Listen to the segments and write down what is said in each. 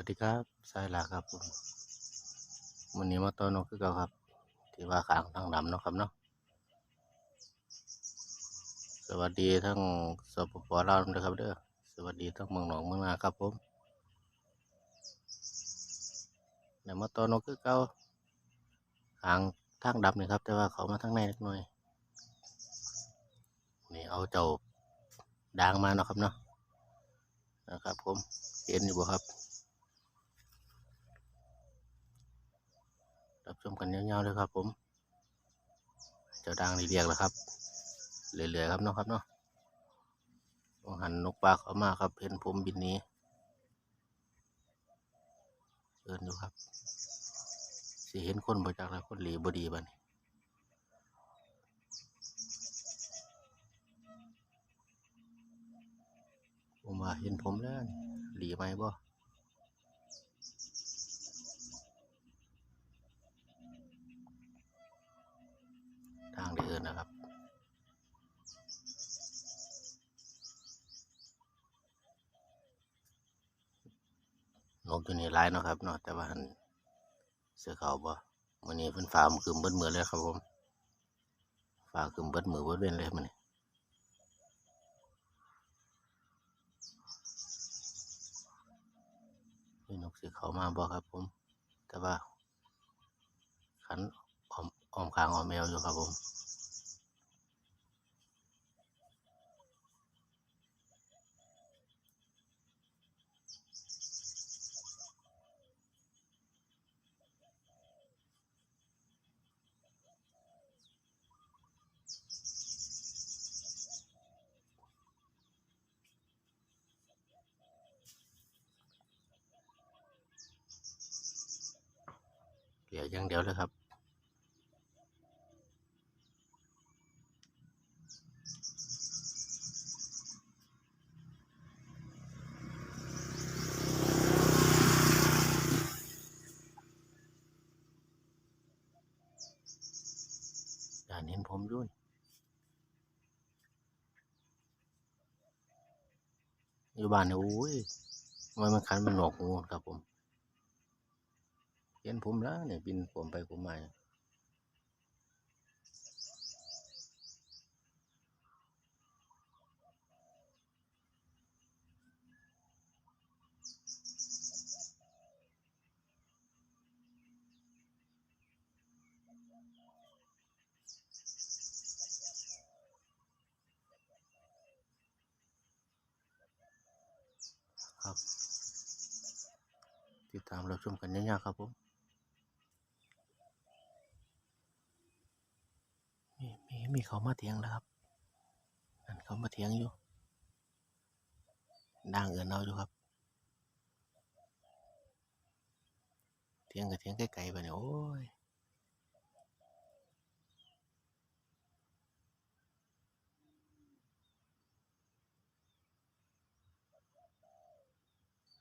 วัสดีครับสายหลักครับผมวันนี้มาต้อนนกคือเก่าครับ ที่ว่าขางทางดำเนาะครับเนาะสวัสดีทั้งสปปลาวด้วยครับเด้อสวัสดีทั้งเมืองหนองเมืองนาครับผมเดี๋ยวมาต้อนนกคือเก่าขางทางดำนี่ครับ แต่ว่าเขามาทางในเล็กน้อยนี่เอาเจ้าด่างมาเนาะครับเนาะนะครับผมเห็นอยู่บ่ครับ รับช มกันยาวๆเลยครับ ผม เจ้าดังรีเรียกแล้วครับเรื่อๆครับเนาะครับเนาะต้องหันนกปลาเข้ามาครับเห็นผมบินนี้เดินอยู่ครับสิเห็นคนบ่จากแล้วคนหลีบดีบ้านผมว่าเห็นผมแล้วนี่หลีไหมบ่ ทางเดิ นนะครับ นกตัวนี้ร้ายเนาะครับเนาะแต่ว่าหันเสือเขาบ่วันนี้เพิ่นฟ้ามันคืมเบิดมือเลยครับผมฟ้าคืมเบิดมือเบิดเว้นเลยมันนี่มีนกสีเขามาบ่ครับผม แต่ว่าขันออมออมคางออมแมวอยู่ครับผม เหลือย่างเดียวเลยครับอย่าเห็นผมด้วยอยู่บ้านเนี่ยโอ้ยทำไมมันคันมันหนวกงูครับผม เห็นผมแล้วเนี่ยบินผมไปผมมาเนี่ยครับ ติดตามเราชมกันยาวๆครับผม มีเขามาเถียงแล้วครับนั่นเขามาเถียงอยู่ด่างเอินเอาอยู่ครับ เถียงกับเถียงไกลๆไปเนี่ยโอ้ย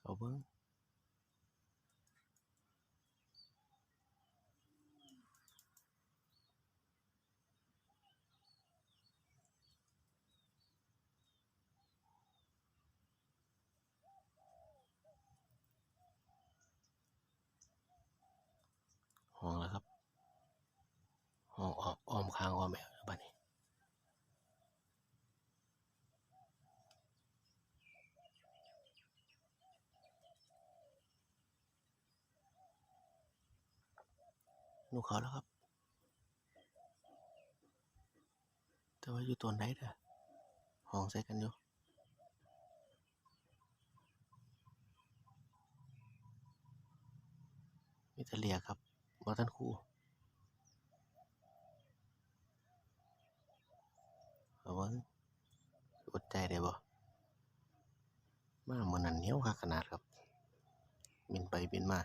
เอาเบิ้งแล้วครับห้องอ้อ มอ้างอ้อมแมบ้านนี้ลูกเขาแล้วครับ แต่ว่าอยู่ตัวไหนเด้อห้องใส่กันอยู่มีแต่เลียครับบ่ท่านค เอาเบิ่งอดใจได้บ่มาเมื้อนั้นเหนียวคักขนาดครับ บินไปบินมา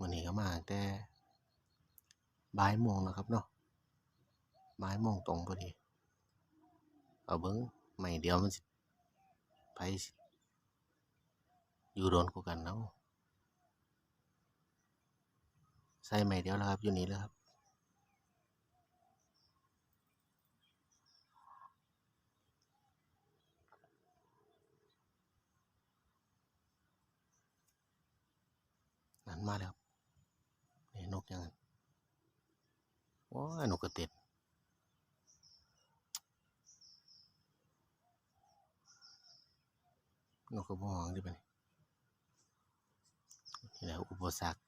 วันนี้ก็มาแต่บ่ายโมงนะครับเนาะบ่ายโมงตรงพอดี เอาเบิ่งไม่เดียวมันสิไปอยู่โดนกูกันเนาะ ใส่ใหม่เดียวแล้วครับ อยู่นี้แล้วครับ นั่นมาแล้วนี่นกยังไงว้านกกระติดนกกระบองดิบันนี่แหละอุปสรรค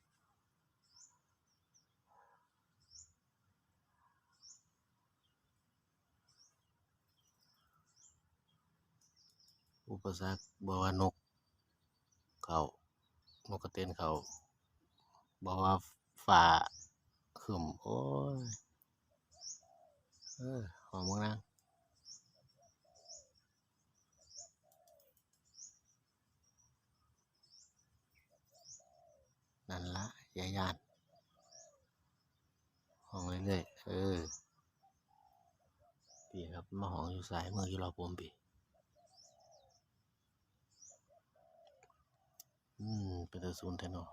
อุปสรรคบ่ว่านก เขานกกระเตนเขาบอกว่าฝ่าขึ้นโอ้ยเออหอมมากนะนั่นละยายานห้องเรื่อยๆเออปีครับมาห้องอยู่สายเมืออยู่รอผมปีอืม เป็นตะซูนแท้เนาะ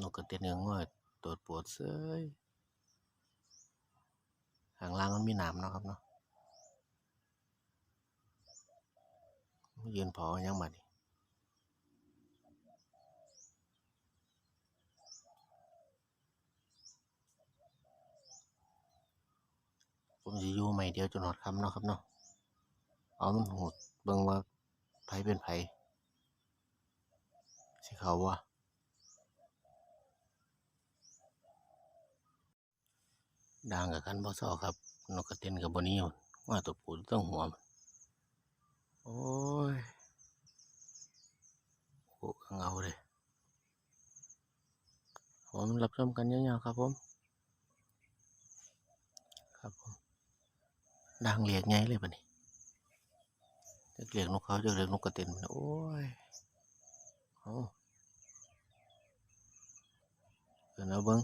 นกกระเตียนเงื้อตัวปวดเซยหางล่างมันมีหนามเนาะครับเนาะยืนพอยังมาด ผมจะอยู่ไม่เดียวจนหอดคำเนาะครับเนาะเอามันหูเบิ่งว่าไผเป็นไผสิเขาว่าด่างกับกันบ่ซอครับ นกกระเต็นกับบนี้มันว่าตัวปูต้องหัวมันโอ้ยโอ้เงาเลยผมรับชมกันยาวๆครับผม ครับผม ด่างเลียกไงเลยปะนี่จะเลียกนกเขาจะเลียกนกกระเต็นโอ้ยเอาเดี๋ยวนะเบิ้ง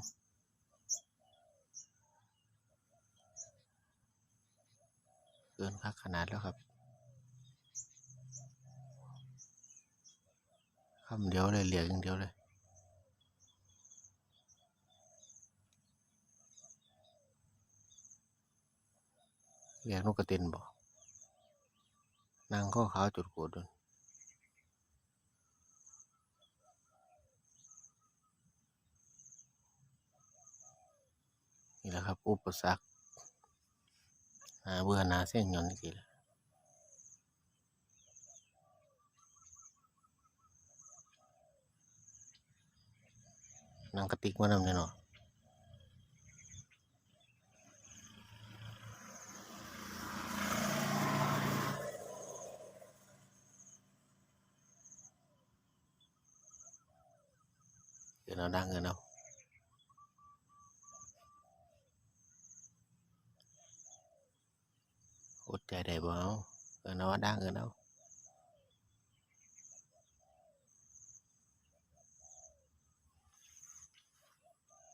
เกินคักขนาดแล้วครับคำเดียวเลยเหลียกอย่างเดียวเลย เรียกนกกระเต็นบ่นางข้อขาวจุดโกดด้วยนี่แหละครับ อุปสรรคหาเบื่อหนาเส้นหย่อนนี่สิละนางกระติกมานำเนี่ยเนาะ เงินเอาดังเงินเอาอดใจได้บ่เอาเงินเอาว่าดังเงินเอา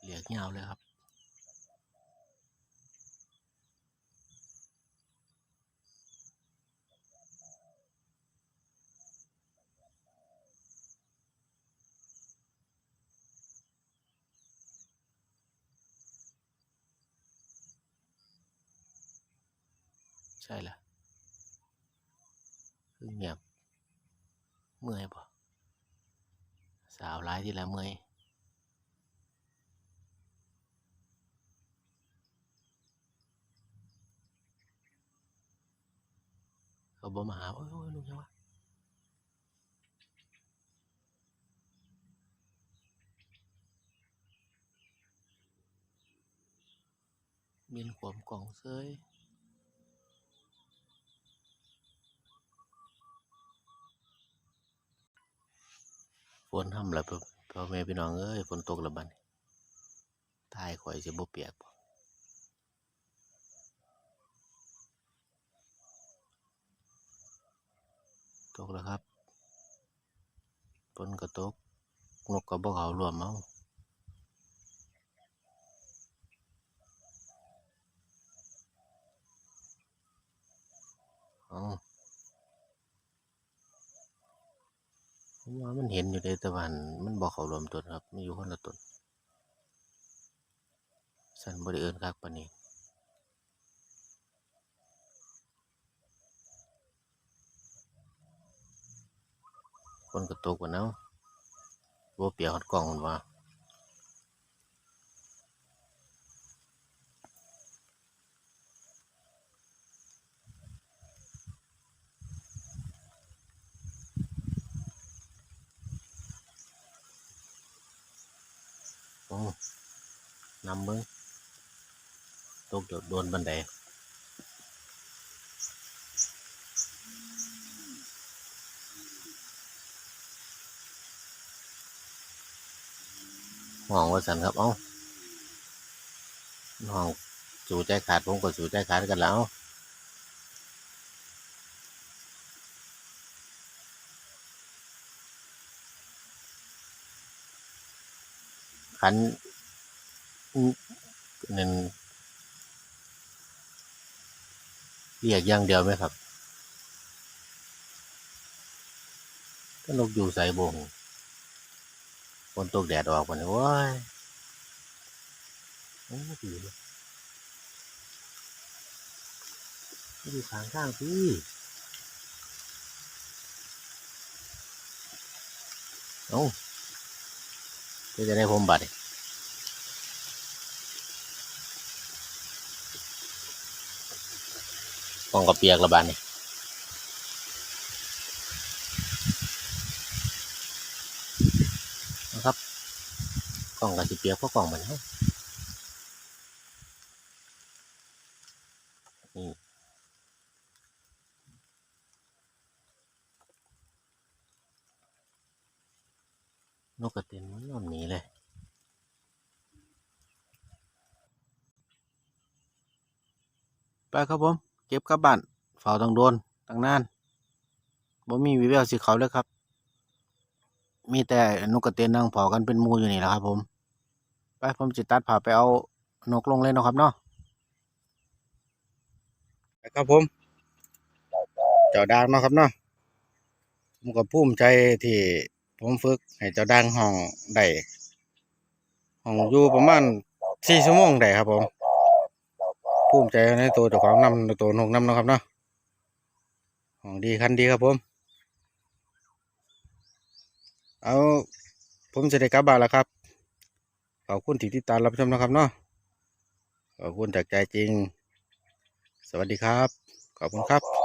เหลียกเงาวเลยครับ ใช่ละคือเงียบ เมื่อยบ่สาวร้ายที่ละเมื่อยเขาบ่มาหาโอ้ยโอ้ยลุงยังวะบินขวมกล่องเซย ฝนทำแล้วพ่อแม่พี่น้องเอ้ยฝนตกแล้วบัดนี้ตายข่อยสิบ่เปียกบ่ตกแล้วครับฝนก็ตกนกก็บ่เขารวมเอาเอ้ ผมว่ามันเห็นอยู่ในตะวัน มันบอกเขารวมตัวครับไม่อยู่คนละตนสันบริเอิญคักปนีคนกระตกกว่าเนาะวบเปียกกล่องมันว่า อ้นำมึงตกเดี๋ยวโดนบันไดห้องว่าสันครับ เอ้าห้องสู่ใจขาดผมก็สู่ใจขาดกันแล้ว ขันนั่นเรียกอย่างเดียวไหมครับก็นกอยู่ใส่บงฝนตกแดดออกมาเนี่ว้ายโอ้ดีเลยไม่ดูทางข้างพี่เอ้าก็จะได้ผมบัตรกองกระเปียกระบาดนี่นะครับกล่องกระสิเปียกเพราะกล่องมันเนาะ นกกระเต็นมันนอนหนีเลยไปครับผม เก็บกลับบ้านเฝ้าต้องโดนตังนานบ่มีวิแววสิเขาเลยครับ มีแต่นกกระเต็นนั่งเผากันเป็นมูอยู่นี่แหละครับผม ไปผมจิตัดผ่าไปเอานกลงเลยเนะครับเนาะไปครับผม เจ้าด่างเนาะครับเนาะผมก็ภูมิใจที่ ผมฝึกให้เจ้าด่างห้องได้ห้องอยู่ประมาณสี่ชั่วโมงได้ครับผมภูมิใจในตัวเจ้าของนำตัวนกนำเนาะครับเนาะของดีคันดีครับผม เอาผมจะได้กลับบ้านแล้วครับขอบคุณที่ติดตามรับชมนะครับเนาะขอบคุณจากใจจริง สวัสดีครับ ขอบคุณครับ